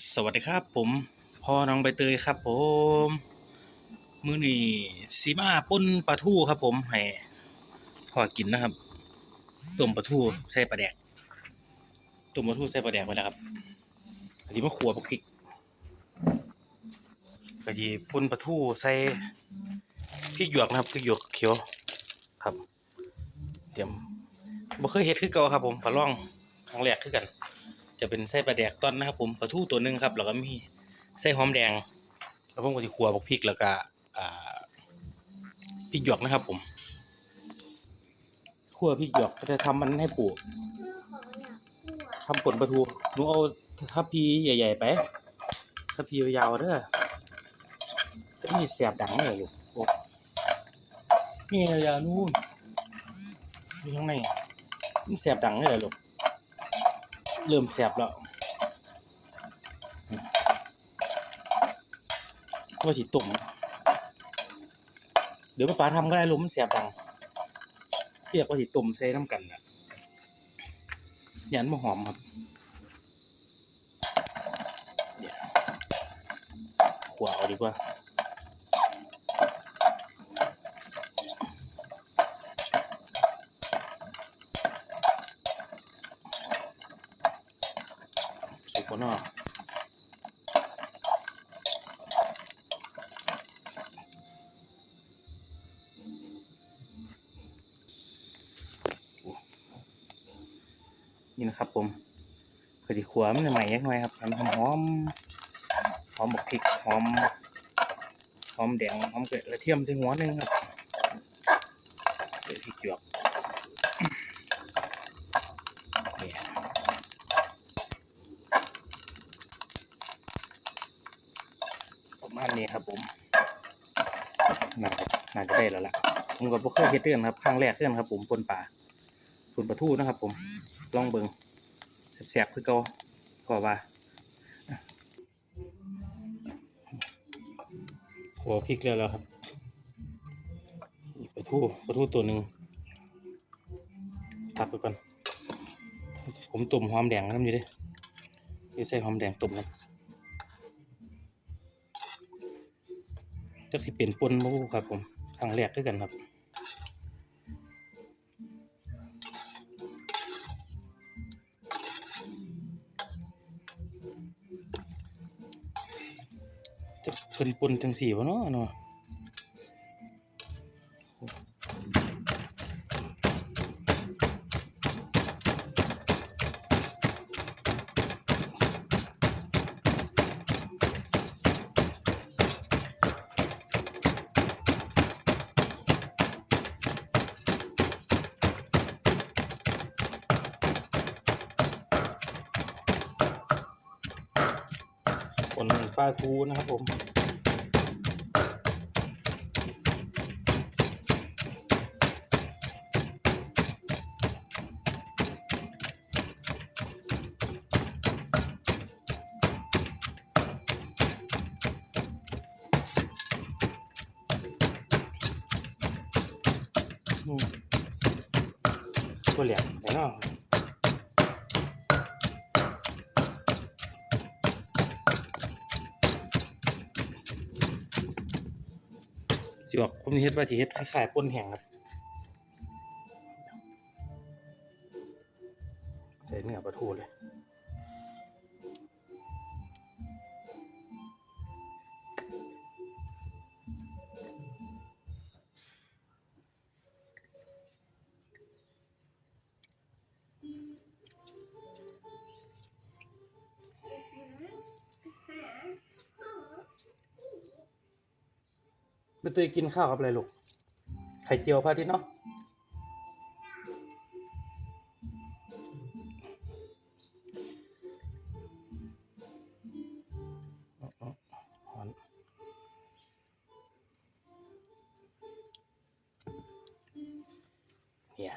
สวัสดีครับผมพ่อน้องใบเตยครับ ผมมื้อนี้สีมาป่นปลาทูครับ ผมให้พ่อกินนะครับต้มปลาทูใส่ปลาแดกต้มปลาทูใส่ปลาแดกไปแล้วครับสิมาขัวบกพริกก็สิป่นปลาทูใส่พริกหยวกนะครับพริกหยวกเขียวครับ เตรียมบ่เคยเฮ็ดคือเก่าครับ ผมปลาล่องครั้งแรกคือกัน จะเป็นไส้ปลาแดกต้นนะครับผมปลาทูตัวหนึ่งครับแล้วก็มีไส้หอมแดง แล้วผมก็จะขัวบักพริกแล้วก็อ่าพริกหยวกนะครับผมขั่วพริกหยวกก็จะทำมันให้ปลูกทำผลปลาทูหนูเอาทัพพีใหญ่ ๆ ไปทัพพียาวๆเด้อจะมีเสียบดังเลยลูกโอ้นี่ยาวๆนู่นอยู่ข้างในมันเสียบดังเลยลูก เริ่มแสบแล้วว่าสิตุ่มเดี๋ยวป้าทำก็ได้ลมมันแสบดังเรียกว่าสิตุ่มใส่น้ำกันนะยันมาหอมครับว้าวเอาดีกว่า สุกเนาะนี่นะครับผมกระดิขวมันใหม่ยักหน่อยครับให้มันหอมหอมบักพริกหอมหอมแดงหอมเกลือเทียมใส่หัวหนึงครับใส่พริกหยวก ประมาณนี้ครับผมน่าน่าจะได้แล้วล่ะผมก็บ่เคยเฮ็ดเรื่องครับครั้งแรกเรื่องครับ ผมปนป่าปนปลาทูนะครับ ผมลองเบิ่งแซ่บๆคือเก่าก็ว่าหัวพริกแล้วแล้วครับปลาทูปลาทูตัวหนึ่งตักไปก่อนผมตุ่มหอมแดงน้ำอยู่เดินี่ใส่หอมแดงตุ่มครับ จักสิเป็นปนมูครับผมครั้งแรกด้วยกันครับจะเป็นปนจังสี่วะเนาะเนาะ ปนปลาทูนะครับผมอืมตัวเหลี่ยมเนาะ สิบอกผมสิเฮ็ดว่าสิเฮ็ดคล้ายๆป่นแห้งครับใส่เนื้อปลาทูเลย ไปเตยกินข้าวกับอะไรลูก ไข่เจียวพาทิตเนาะอ๋ออ๋อหอนเนี่ย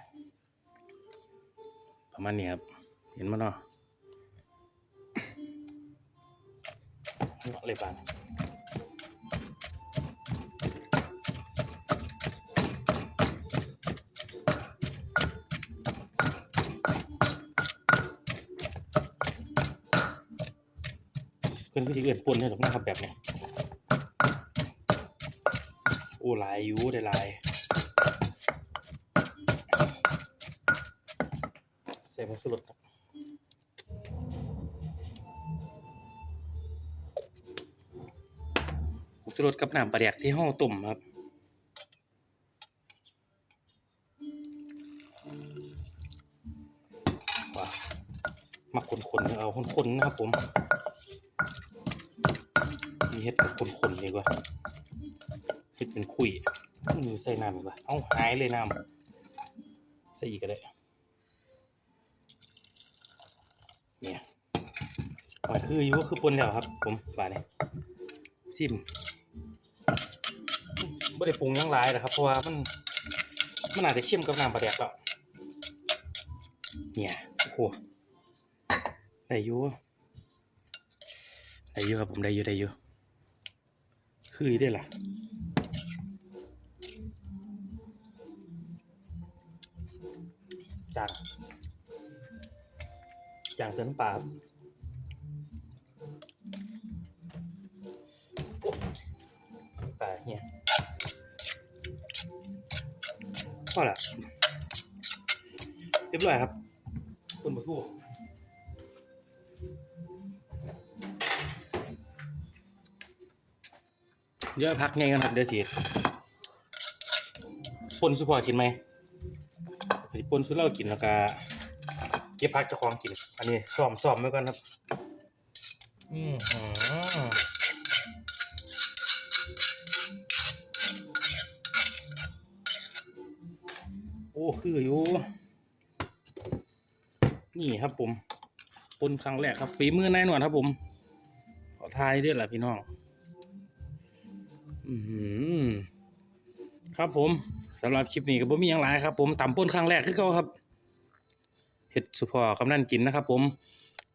ประมาณนี้ครับ เห็นมั้ยเนาะเนาะเลยปาน พิ่นก็สิเอื้อนปนได้หรอกนะครับแบบนี้โอ้หลายอยู่ได้หลายใส่ผงชูรสครับผงชูรสกับน้ำปลาแดกที่ห่อต้มครับมาคนๆเอาคนๆนะครับผม มีเฮ็ดแบบคนๆดีกว่าเฮ็ดเป็นคุยมือใส่น้ำดีกว่าเอ้าหายเลยน้ำใส่อีกก็ได้เนี่ยว่าคืออยู่ก็คือปนแล้วครับ ผมบาดนี้ซิมไม่ได้ปรุงยังหลายนะครับ เพราะว่ามันมันอาจจะเชื่อมกับน้ำปลาแดกแล้วเนี่ยโอ้โหได้อยู่ได้อยู่ครับผมได้อยู่ได้อยู่ คือได้ล่ะจางจางเติมน้ำปลาครับปลาเนี่ยพอละเรียบร้อยครับคนมาทั่ เดี๋ยวพักไงกันครับเดี๋ยวสิปนสุพอกินไหมสิปนสุเหล่ากินแล้วก็เก็บพักเจ้าของกิน อันนี้ซ้อมซ้อมไว้ก่อนครับ อืมหือโอ้คืออยู่ นี่ครับผมปนครั้งแรกครับ ฝีมือนายหนวดครับผม ขอทายด้วยแหละพี่น้อง ครับผมสำหรับคลิปนี้ก็บ่มีอย่างหลายครับ ผมต่ำปนครั้งแรกคือเขาครับเฮ็ดสุพอกำนันกินนะครับ ผม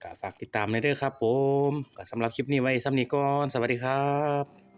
ก็ฝากติดตามในเด้อครับ ผมก็สำหรับคลิปนี้ไว้ซ้ำนี้ก่อนสวัสดีครับ